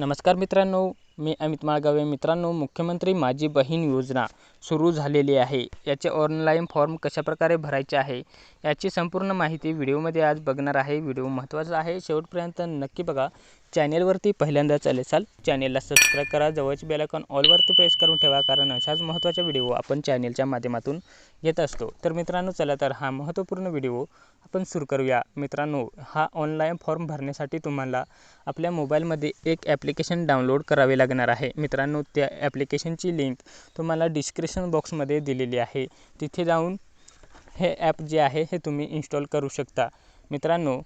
नमस्कार मित्रांनो. मी अमित माळगावे. मित्रांनो मुख्यमंत्री माझी बहीण योजना सुरू झालेली आहे. याचे ऑनलाईन फॉर्म कशाप्रकारे भरायचे आहे याची संपूर्ण माहिती व्हिडिओमध्ये आज बघणार आहे. व्हिडिओ महत्त्वाचा आहे. शेवटपर्यंत नक्की बघा. चॅनेलवरती पहिल्यांदा चालेल चाल चॅनेलला सबस्क्राईब करा. जवळची बेलायकॉन ऑलवरती प्रेस करून ठेवा कारण अशाच महत्त्वाच्या व्हिडिओ आपण चॅनेलच्या माध्यमातून घेत असतो. तर मित्रांनो चला तर हा महत्त्वपूर्ण व्हिडिओ आपण सुरू करूया. मित्रांनो हा ऑनलाईन फॉर्म भरण्यासाठी तुम्हाला आपल्या मोबाईलमध्ये एक ॲप्लिकेशन डाउनलोड करावे लागेल. लागणार आहे. मित्रांनो त्या ॲप्लिकेशनची लिंक तुम्हाला डिस्क्रिप्शन बॉक्समध्ये दिलेली आहे. तिथे जाऊन हे ॲप जे आहे हे तुम्ही इन्स्टॉल करू शकता. मित्रांनो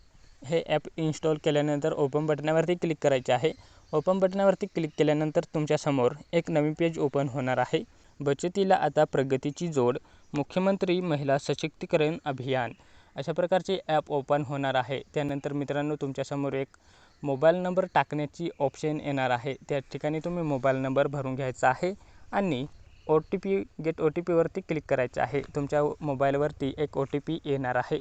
हे ॲप इन्स्टॉल केल्यानंतर ओपन बटनावरती क्लिक करायचे आहे. ओपन बटनावरती क्लिक केल्यानंतर तुमच्यासमोर एक नवीन पेज ओपन होणार आहे. बचतीला आता प्रगतीची जोड मुख्यमंत्री महिला सशक्तीकरण अभियान अशा प्रकारचे ॲप ओपन होणार आहे. त्यानंतर मित्रांनो तुमच्यासमोर एक मोबाईल नंबर टाकण्याची ऑप्शन येणार आहे. त्या ठिकाणी तुम्ही मोबाईल नंबर भरून घ्यायचा आहे आणि O T P get O T पीवरती click करायचं आहे. तुमच्या मोबाईलवरती एक ओ टी पी येणार आहे.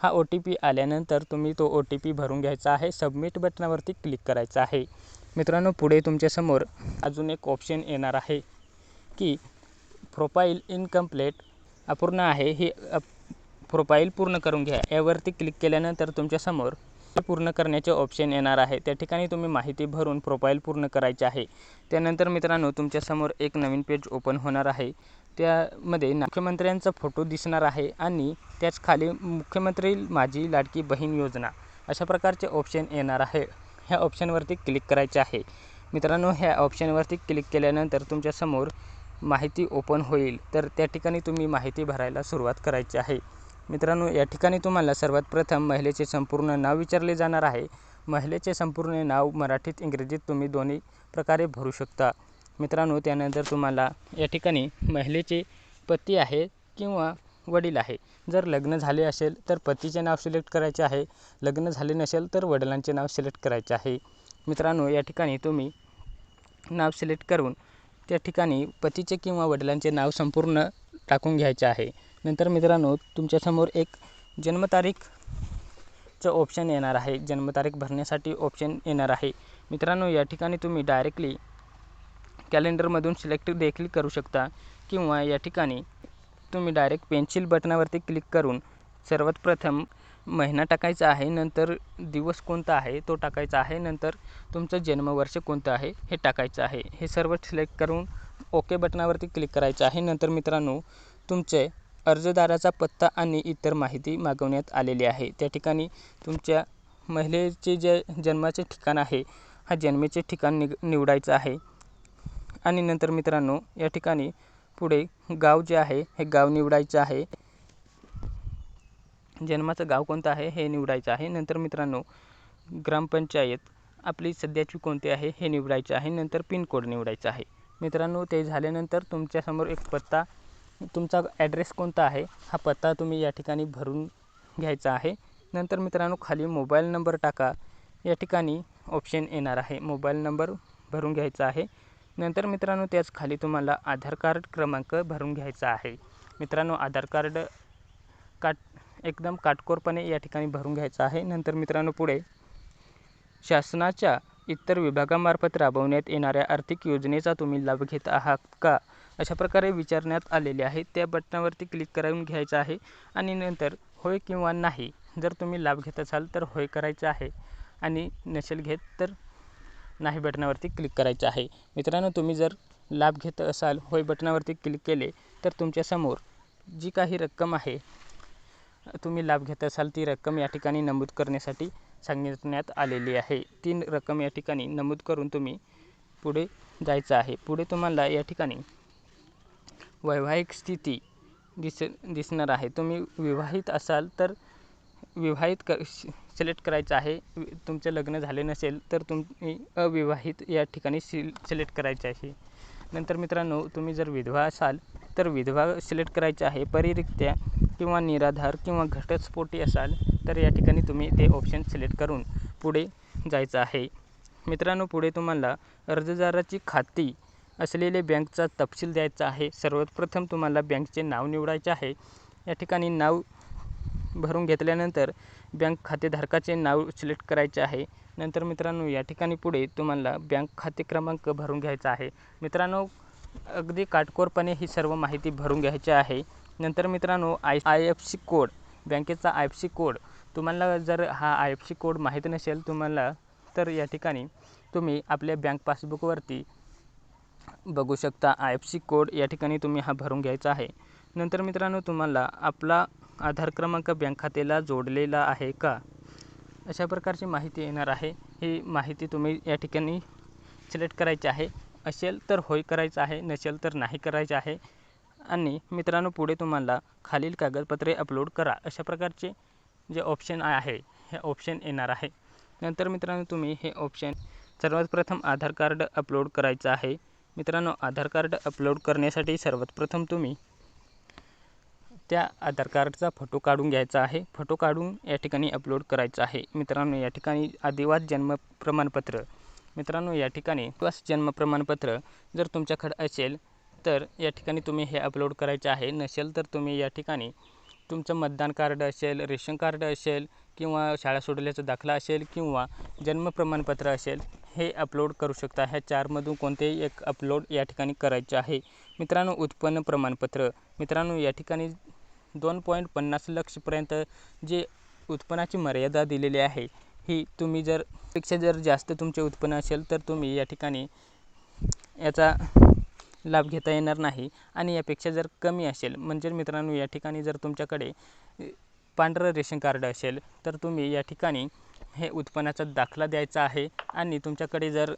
हा ओ टी पी आल्यानंतर तुम्ही तो ओ टी पी भरून घ्यायचा आहे. सबमिट बटनावरती क्लिक करायचं आहे. मित्रांनो पुढे तुमच्यासमोर अजून एक ऑप्शन येणार आहे की प्रोफाईल इनकम्प्लेट अपूर्ण आहे. ही प्रोफाईल पूर्ण करून घ्या. यावरती क्लिक केल्यानंतर तुमच्यासमोर पूर्ण करण्याचे ऑप्शन येणार आहे. त्या ठिकाणी तुम्ही माहिती भरून प्रोफाईल पूर्ण करायचे आहे. त्यानंतर मित्रांनो तुमच्यासमोर एक नवीन पेज ओपन होणार आहे. त्यामध्ये मुख्यमंत्र्यांचा फोटो दिसणार आहे आणि त्याच खाली मुख्यमंत्री माझी लाडकी बहीण योजना अशा प्रकारचे ऑप्शन येणार आहे. ह्या ऑप्शनवरती क्लिक करायचे आहे. मित्रांनो ह्या ऑप्शनवरती क्लिक केल्यानंतर तुमच्यासमोर माहिती ओपन होईल. तर त्या ठिकाणी तुम्ही माहिती भरायला सुरुवात करायची आहे. मित्रांनो या ठिकाणी तुम्हाला सर्वात प्रथम महिलेचे संपूर्ण नाव विचारले जाणार आहे. महिलेचे संपूर्ण नाव मराठीत इंग्रजीत तुम्ही दोन्ही प्रकारे भरू शकता. मित्रांनो त्यानंतर तुम्हाला या ठिकाणी महिलेचे पती आहे किंवा वडील आहे. जर लग्न झाले असेल तर पतीचे नाव सिलेक्ट करायचे आहे. लग्न झाले नसेल तर वडिलांचे नाव सिलेक्ट करायचे आहे. मित्रांनो या ठिकाणी तुम्ही नाव सिलेक्ट करून त्या ठिकाणी पतीचे किंवा वडिलांचे नाव संपूर्ण टाकून घ्यायचे आहे. नंतर मित्रांनो तुमच्यासमोर एक जन्मतारीखचं ऑप्शन येणार आहे. जन्मतारीख भरण्यासाठी ऑप्शन येणार आहे. मित्रांनो या ठिकाणी तुम्ही डायरेक्टली कॅलेंडरमधून सिलेक्ट देखील करू शकता किंवा या ठिकाणी तुम्ही डायरेक्ट पेन्सिल बटनावरती क्लिक करून सर्वात प्रथम महिना टाकायचा आहे नंतर दिवस कोणता आहे तो टाकायचा आहे नंतर तुमचं जन्मवर्ष कोणतं आहे हे टाकायचं आहे. हे सर्व सिलेक्ट करून ओके बटनावरती क्लिक करायचं आहे. नंतर मित्रांनो तुमचे अर्जदाराचा पत्ता आणि इतर माहिती मागवण्यात आलेली आहे. त्या ठिकाणी तुमच्या महिलेचे जे जन्माचे ठिकाण आहे हा जन्मेचे ठिकाण निग निवडायचं आहे. आणि नंतर मित्रांनो या ठिकाणी पुढे गाव जे आहे हे गाव निवडायचं आहे. जन्माचं गाव कोणतं आहे हे निवडायचं आहे. नंतर मित्रांनो ग्रामपंचायत आपली सध्याची कोणती आहे हे निवडायचं आहे. नंतर पिनकोड निवडायचा आहे. मित्रांनो ते झाल्यानंतर तुमच्यासमोर एक पत्ता तुमचा ॲड्रेस कोणता आहे? हा पत्ता तुम्ही या ठिकाणी भरून घ्यायचा आहे. नंतर मित्रांनो खाली मोबाईल नंबर टाका. या ठिकाणी ऑप्शन येणार आहे. मोबाईल नंबर भरून घ्यायचा आहे. नंतर मित्रांनो त्याच खाली तुम्हाला आधार कार्ड क्रमांक भरून घ्यायचा आहे. मित्रांनो आधार कार्ड काट एकदम काटकोरपणे या ठिकाणी भरून घ्यायचा आहे. नंतर मित्रांनो पुढे शासनाच्या इतर विभागामार्फत राबवण्यात येणाऱ्या आर्थिक योजनेचा तुम्ही लाभ घेत आहात का? अशा प्रकारे विचारण्यात आलेले आहे. त्या बटनावरती क्लिक करून घ्यायचं आहे आणि नंतर होय किंवा नाही जर तुम्ही लाभ घेत असाल तर होय करायचं आहे आणि नसेल घेत तर नाही बटनावरती क्लिक करायचं आहे. मित्रांनो तुम्ही जर लाभ घेत असाल होय बटनावरती क्लिक केले तर तुमच्यासमोर जी काही रक्कम आहे तुम्ही लाभ घेत असाल ती रक्कम या ठिकाणी नमूद करण्यासाठी सांगण्यात आलेली आहे. ती रक्कम या ठिकाणी नमूद करून तुम्ही पुढे जायचं आहे. पुढे तुम्हाला या ठिकाणी वैवाहिक स्थिती दिस दिसणार आहे. तुम्ही विवाहित असाल तर विवाहित क सिलेक्ट करायचं आहे. तुमचं लग्न झाले नसेल तर तुम्ही अविवाहित या ठिकाणी सिल सिलेक्ट करायचे आहे. नंतर मित्रांनो तुम्ही जर विधवा असाल तर विधवा सिलेक्ट करायचे आहे. परिरिक्त्या किंवा निराधार किंवा घटस्फोटी असाल तर या ठिकाणी तुम्ही ते ऑप्शन सिलेक्ट करून पुढे जायचं आहे. मित्रांनो पुढे तुम्हाला अर्जदाराची खाती असलेले बँकचा तपशील द्यायचा आहे. सर्वात प्रथम तुम्हाला बँकचे नाव निवडायचे आहे. या ठिकाणी नाव भरून घेतल्यानंतर बँक खातेधारकाचे नाव सिलेक्ट करायचे आहे. नंतर मित्रांनो या ठिकाणी पुढे तुम्हाला बँक खाते क्रमांक भरून घ्यायचा आहे. मित्रांनो अगदी काटकोरपणे ही सर्व माहिती भरून घ्यायची आहे. नंतर मित्रांनो I I F C code बँकेचा आय एफ सी कोड. तुम्हाला जर हा आय एफ सी कोड माहीत नसेल तुम्हाला तर या ठिकाणी तुम्ही आपल्या बँक पासबुकवरती बघू शकता आय एफ सी कोड या ठिकाणी तुम्ही हा भरून घ्यायचा आहे. नंतर मित्रांनो तुम्हाला आपला आधार क्रमांक बँक खात्याला जोडलेला आहे का? अशा प्रकारची माहिती येणार आहे. ही माहिती तुम्ही या ठिकाणी सिलेक्ट करायची आहे. असेल तर होय करायचं आहे नसेल तर नाही करायचं आहे. आणि मित्रांनो पुढे तुम्हाला खालील कागदपत्रे अपलोड करा. अशा प्रकारचे जे ऑप्शन आहे हे ऑप्शन येणार आहे. नंतर मित्रांनो तुम्ही हे ऑप्शन सर्वात प्रथम आधार कार्ड अपलोड करायचं आहे. मित्रांनो आधार कार्ड अपलोड करण्यासाठी सर्वात प्रथम तुम्ही त्या आधार कार्डचा फोटो काढून घ्यायचा आहे. फोटो काढून या ठिकाणी अपलोड करायचा आहे. मित्रांनो या ठिकाणी आदिवास जन्म प्रमाणपत्र. मित्रांनो या ठिकाणी आदिवास जन्म प्रमाणपत्र जर तुमच्याकडं असेल तर या ठिकाणी तुम्ही हे अपलोड करायचे आहे. नसेल तर तुम्ही या ठिकाणी तुमचं मतदान कार्ड असेल रेशन कार्ड असेल किंवा शाळा सोडल्याचा दाखला असेल किंवा जन्म प्रमाणपत्र असेल हे अपलोड करू शकता. ह्या चारमधून कोणतेही एक अपलोड या ठिकाणी करायचे आहे. मित्रांनो उत्पन्न प्रमाणपत्र. मित्रांनो या ठिकाणी दोन पॉईंट पन्नास लक्षपर्यंत जे उत्पन्नाची मर्यादा दिलेली आहे ही तुम्ही जर पेक्षा जर जास्त तुमचे उत्पन्न असेल तर तुम्ही या ठिकाणी याचा लाभ घेता येणार नाही आणि यापेक्षा जर कमी असेल म्हणजे मित्रांनो या ठिकाणी जर तुमच्याकडे पांढरं रेशन कार्ड असेल तर तुम्ही या ठिकाणी हे उत्पन्नाचा दाखला द्यायचा आहे आणि तुमच्याकडे जर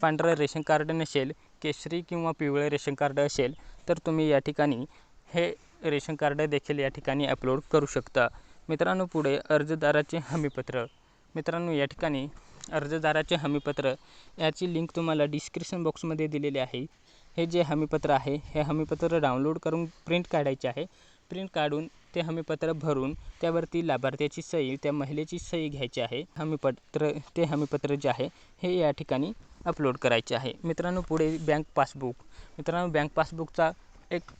पांढरं रेशन कार्ड नसेल केशरी किंवा पिवळे रेशन कार्ड असेल तर तुम्ही या ठिकाणी हे रेशन कार्ड देखील या ठिकाणी अपलोड करू शकता. मित्रांनो पुढे अर्जदाराचे हमीपत्र. मित्रांनो या ठिकाणी अर्जदाराचे हमीपत्र याची लिंक तुम्हाला डिस्क्रिप्शन बॉक्समध्ये दिलेली आहे. हे जे हमीपत्र आहे हे हमीपत्र डाउनलोड करून प्रिंट काढायचे आहे. प्रिंट काढून ते हमीपत्र भरून त्यावरती लाभार्थ्याची सही त्या महिलेची सही घ्यायची आहे. हमीपत्र ते हमीपत्र जे आहे हे या ठिकाणी अपलोड करायचे आहे. मित्रांनो पुढे बँक पासबुक. मित्रांनो बँक पासबुकचा एक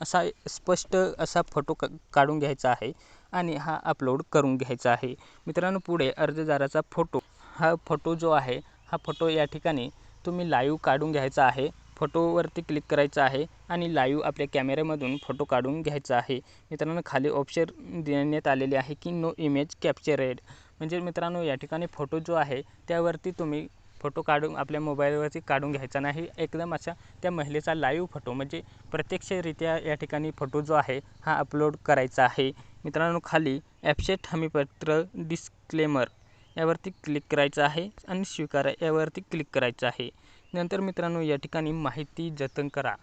असा स्पष्ट असा फोटो क काढून घ्यायचा आहे आणि हा अपलोड करून घ्यायचा आहे. मित्रांनो पुढे अर्जदाराचा फोटो. हा फोटो जो आहे हा फोटो या ठिकाणी तुम्ही लाईव्ह काढून घ्यायचा आहे. फोटोवरती क्लिक करायचं आहे आणि लाईव्ह आपल्या कॅमेऱ्यामधून फोटो काढून घ्यायचा आहे. मित्रांनो खाली ऑप्शन देण्यात आलेले आहे की नो इमेज कॅप्चरेड म्हणजे मित्रांनो या ठिकाणी फोटो जो आहे त्यावरती तुम्ही फोटो काढून आपल्या मोबाईलवरती काढून घ्यायचा नाही. एकदम अशा त्या महिलेचा लाईव्ह फोटो म्हणजे प्रत्यक्षरित्या या ठिकाणी फोटो जो आहे हा अपलोड करायचा आहे. मित्रांनो खाली ॲपसेट हमीपत्र डिस्क्लेमर यावरती क्लिक करायचं आहे आणि स्वीकारा यावरती क्लिक करायचं आहे. नंतर मित्रांनो या ठिकाणी माहिती जतन करा.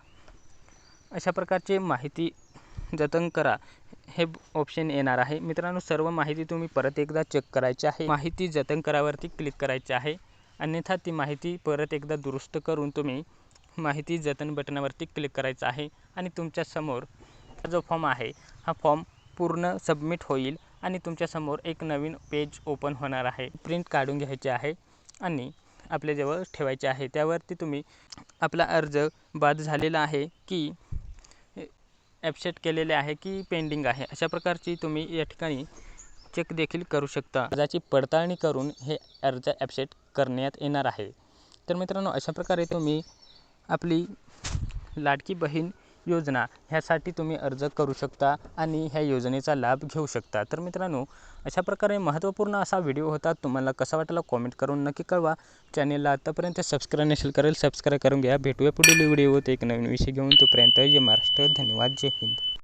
अशा प्रकारचे माहिती जतन करा. हे ऑप्शन येणार आहे. मित्रांनो सर्व माहिती तुम्ही परत एकदा चेक करायची आहे. माहिती जतन करावरती क्लिक करायचे आहे. अन्यथा ती माहिती परत एकदा दुरुस्त करून तुम्ही माहिती जतन बटनावरती क्लिक करायचं आहे आणि तुमच्यासमोर जो फॉर्म आहे हा फॉर्म पूर्ण सबमिट होईल आणि तुमच्यासमोर एक नवीन पेज ओपन होणार आहे. प्रिंट काढून घ्यायचे आहे आणि आपल्याजवळ ठेवायचे आहे. त्यावरती तुम्ही आपला अर्ज बाद झालेला आहे की ॲपसेट केलेले आहे की पेंडिंग आहे. अशा प्रकारची तुम्ही या ठिकाणी चेक देखील करू शकता. अर्जाची पडताळणी करून हे अर्ज ॲपसेट करण्यात येणार आहे. तर मित्रांनो अशा प्रकारे तुम्ही आपली लाडकी बहीण योजना ह्यासाठी तुम्ही अर्ज करू शकता आणि ह्या योजनेचा लाभ घेऊ शकता. तर मित्रांनो अशा प्रकारे महत्त्वपूर्ण असा व्हिडिओ होता. तुम्हाला कसा वाटला कॉमेंट करून नक्की कळवा. चॅनेलला आत्तापर्यंत सबस्क्राईब नसेल करेल सबस्क्राईब करून घ्या. भेटूया पुढील व्हिडिओत. एक नवीन विषय घेऊन. तोपर्यंत जय महाराष्ट्र. धन्यवाद. जय हिंद.